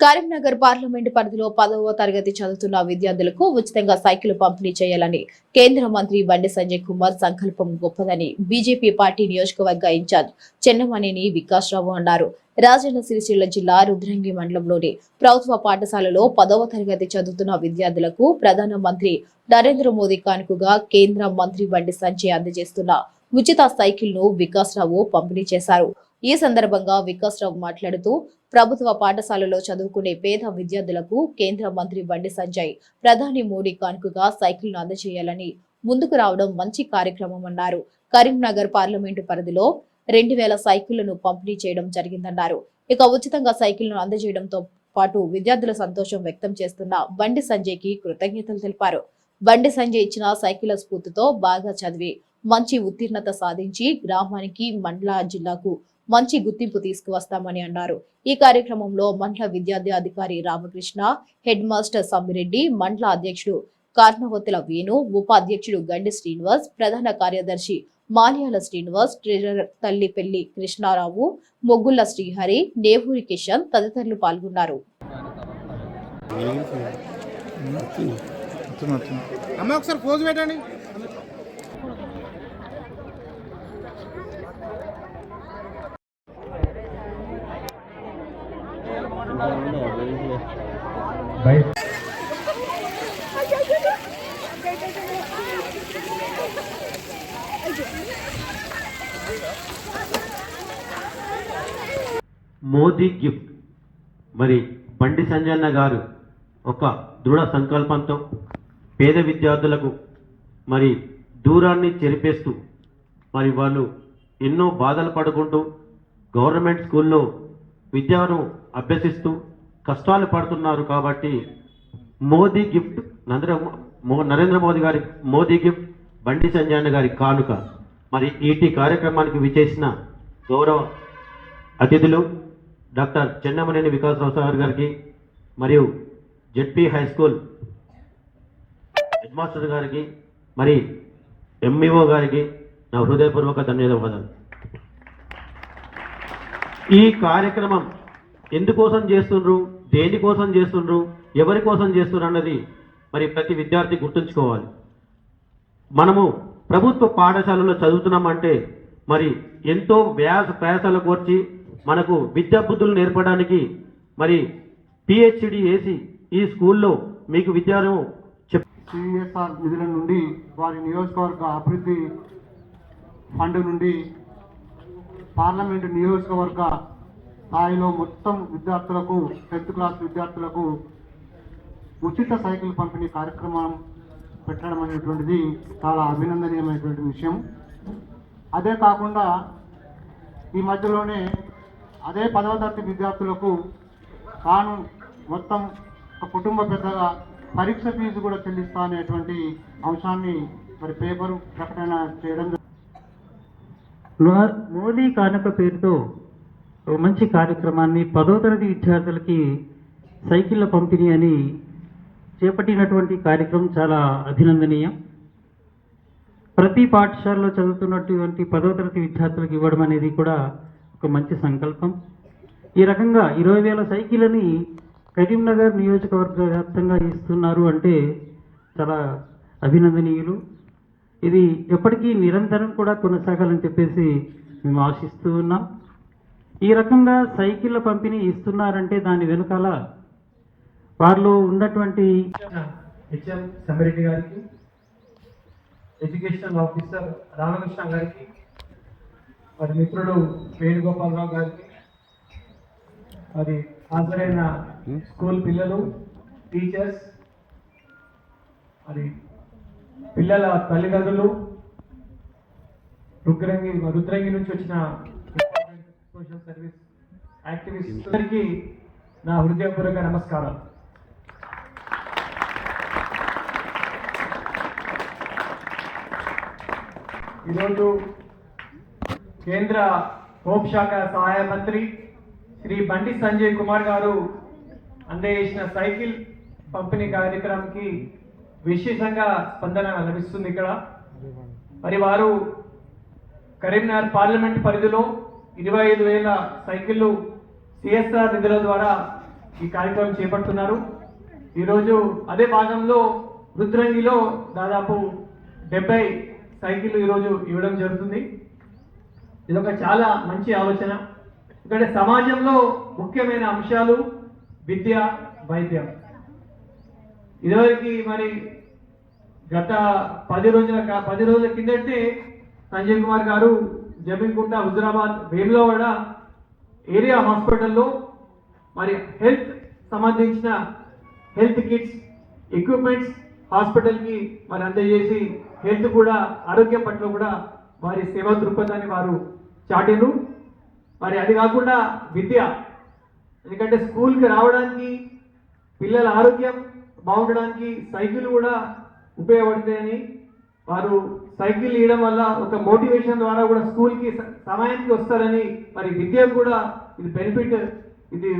Karimnagar parliament పరిధిలో పదవ తరగతి చదువుతున్న విద్యార్థులకు ఉచితంగా సైకిల్ పంపిణీ చేయాలని కేంద్ర మంత్రి బండి సంజయ్ కుమార్ సంకల్పం గొప్పదని బీజేపీ పార్టీ నియోజకవర్గ ఇన్ఛార్జ్ చెన్నమనేని వికాస్ రావు అన్నారు. రాజన్న సిరిసిల్ల జిల్లా రుద్రంగి మండలంలోని ప్రభుత్వ పాఠశాలలో పదవ తరగతి చదువుతున్న విద్యార్థులకు ప్రధాన మంత్రి నరేంద్ర మోదీ కానుకగా కేంద్ర మంత్రి బండి సంజయ్ అందజేస్తున్న ఉచిత సైకిల్ను వికాస్ రావు పంపిణీ చేశారు. ఈ సందర్భంగా వికాస్ రావు మాట్లాడుతూ ప్రభుత్వ పాఠశాలలో చదువుకునే పేద విద్యార్థులకు కేంద్ర మంత్రి బండి సంజయ్ ప్రధాని మోడీ కానుకగా సైకిల్ను అందజేయాలని ముందుకు రావడం మంచి కార్యక్రమం అన్నారు. కరీంనగర్ పార్లమెంటు పరిధిలో రెండు వేల సైకిళ్ళను పంపిణీ చేయడం జరిగిందన్నారు. ఇక ఉచితంగా సైకిళ్ళను అందజేయడంతో పాటు విద్యార్థుల సంతోషం వ్యక్తం చేస్తున్న బండి సంజయ్కి కృతజ్ఞతలు తెలిపారు. బండి సంజయ్ ఇచ్చిన సైకిళ్ళ స్ఫూర్తితో బాగా చదివి మంచి ఉత్తీర్ణత సాధించి గ్రామానికి మండల జిల్లాకు మంచి గుర్తింపు తీసుకువస్తామని అన్నారు. ఈ కార్యక్రమంలో మండల విద్యార్థి అధికారి రామకృష్ణ హెడ్ మాస్టర్ సమ్మిరెడ్డి మండల అధ్యక్షుడు కార్నవతుల వేణు ఉపాధ్యక్షుడు గండి శ్రీనివాస్ ప్రధాన కార్యదర్శి మాల్యాల శ్రీనివాస్ ట్రెజరర్ తల్లిపెల్లి కృష్ణారావు మొగ్గుల శ్రీహరి నేవూరి కిషన్ తదితరులు పాల్గొన్నారు. అమ్మ ఒకసారి పోజు పెట్టండి. మోదీ గిఫ్ట్. మరి బండి సంజన్న గారు ఒక దృఢ సంకల్పంతో పేద విద్యార్థులకు మరి దూరాన్ని చెరిపేస్తూ మరి వాళ్ళు ఎన్నో బాధలు పడుకుంటూ గవర్నమెంట్ స్కూల్లో విద్యను అభ్యసిస్తూ కష్టాలు పడుతున్నారు కాబట్టి మోదీ గిఫ్ట్ నరేంద్ర మో- నరేంద్ర మోదీ గారి మోదీ గిఫ్ట్ బండి సంజయన్న గారి కానుక. మరి ఈటీ కార్యక్రమానికి విచేసిన గౌరవ అతిథులు డాక్టర్ చెన్నమనేని వికాసరావు సార్ గారికి మరియు ZP high school head master గారికి మరి ఎంఈఓ గారికి నా హృదయపూర్వక ధన్యవాదాలు. ఈ కార్యక్రమం ఎందుకోసం చేస్తుండ్రు? దేనికోసం చేస్తుండ్రు? ఎవరి కోసం చేస్తున్నారు అన్నది మరి ప్రతి విద్యార్థి గుర్తుంచుకోవాలి. మనము ప్రభుత్వ పాఠశాలలో చదువుతున్నామంటే మరి ఎంతో వ్యాస ప్రయాసాలు కోర్చి మనకు విద్యా బుద్ధులు నేర్పడానికి మరి పిహెచ్డి వేసి ఈ స్కూల్లో మీకు విద్యను చెప్ సిఎస్ఆర్ నిధుల నుండి వారి నియోజకవర్గ అభివృద్ధి ఫండ్ నుండి పార్లమెంటు నియోజకవర్గ స్థాయిలో మొత్తం విద్యార్థులకు టెన్త్ క్లాస్ విద్యార్థులకు ఉచిత సైకిల్ పంపిణీ కార్యక్రమం పెట్టడం అనేటువంటిది చాలా అభినందనీయమైనటువంటి విషయం. అదే కాకుండా ఈ మధ్యలోనే అదే పదవ తరగతి విద్యార్థులకు తాను మొత్తం ఒక కుటుంబ పెద్దగా పరీక్ష ఫీజు కూడా చెల్లిస్తా అనేటువంటి అంశాన్ని మరి పేపర్ ప్రకటన చేయడం మోదీ కానుక పేరుతో ఒక మంచి కార్యక్రమాన్ని పదో తరగతి విద్యార్థులకి సైకిళ్ళ పంపిణీ అని చేపట్టినటువంటి కార్యక్రమం చాలా అభినందనీయం. ప్రతి పాఠశాలలో చదువుతున్నటువంటి పదో తరగతి విద్యార్థులకు ఇవ్వడం అనేది కూడా ఒక మంచి సంకల్పం. ఈ రకంగా ఇరవై వేల సైకిళ్ళని కరీంనగర్ నియోజకవర్గ వ్యాప్తంగా ఇస్తున్నారు అంటే చాలా అభినందనీయులు. ఇది ఎప్పటికీ నిరంతరం కూడా కొనసాగాలని చెప్పేసి మేము ఆశిస్తూ ఉన్నాం. ఈ రకంగా సైకిళ్ళ పంపిణీ ఇస్తున్నారంటే దాని వెనుకాల వారిలో ఉన్నటువంటి హెచ్ఎం సమిరెడ్డి గారికి ఎడ్యుకేషనల్ ఆఫీసర్ రామకృష్ణ గారికి మరి మిత్రుడు వేణుగోపాలరావు గారికి మరి హాజరైన స్కూల్ పిల్లలు టీచర్స్ మరి పిల్లల తల్లిదండ్రులు రుద్రంగి రుద్రంగి నుంచి వచ్చిన సోషల్ సర్వీస్ యాక్టివిస్ట్ నా హృదయపూర్వక నమస్కారం ఈరోజు కేంద్ర హోంశాఖ సహాయ మంత్రి శ్రీ బండి సంజయ్ కుమార్ గారు అందజేసిన సైకిల్ పంపిణీ కార్యక్రమంకి విశేషంగా స్పందన లభిస్తుంది ఇక్కడ. మరి వారు కరీంనగర్ పార్లమెంట్ పరిధిలో ఇరవై ఐదు వేల సైకిళ్ళు సిఎస్ఆర్ నిధుల ద్వారా ఈ కార్యక్రమం చేపడుతున్నారు. ఈరోజు అదే భాగంలో రుద్రంగిలో దాదాపు డెబ్బై సైకిళ్ళు ఈరోజు ఇవ్వడం జరుగుతుంది. ఇది ఒక చాలా మంచి ఆలోచన. ఎందుకంటే సమాజంలో ముఖ్యమైన అంశాలు విద్య వైద్యం. ఇదివరకు మరి గత పది రోజుల కా- పది రోజుల కిందటే సంజయ్ కుమార్ గారు జమీన్కుంట హుజరాబాద్ వేములవాడ ఏరియా హాస్పిటల్లో మరి హెల్త్ సంబంధించిన హెల్త్ కిట్స్ ఎక్విప్మెంట్స్ హాస్పిటల్కి మరి అందజేసి హెల్త్ కూడా ఆరోగ్యం పట్ల కూడా వారి సేవా దృక్పథాన్ని వారు చాటిరు మరి అది కాకుండా విద్య. ఎందుకంటే స్కూల్కి రావడానికి పిల్లల ఆరోగ్యం బాగుండడానికి సైకిల్ కూడా ఉపయోగపడతాయని వారు సైకిల్ ఇవ్వడం వల్ల ఒక మోటివేషన్ ద్వారా కూడా స్కూల్కి సమయానికి వస్తారని మరి విద్యకు కూడా ఇది బెనిఫిట్ ఇది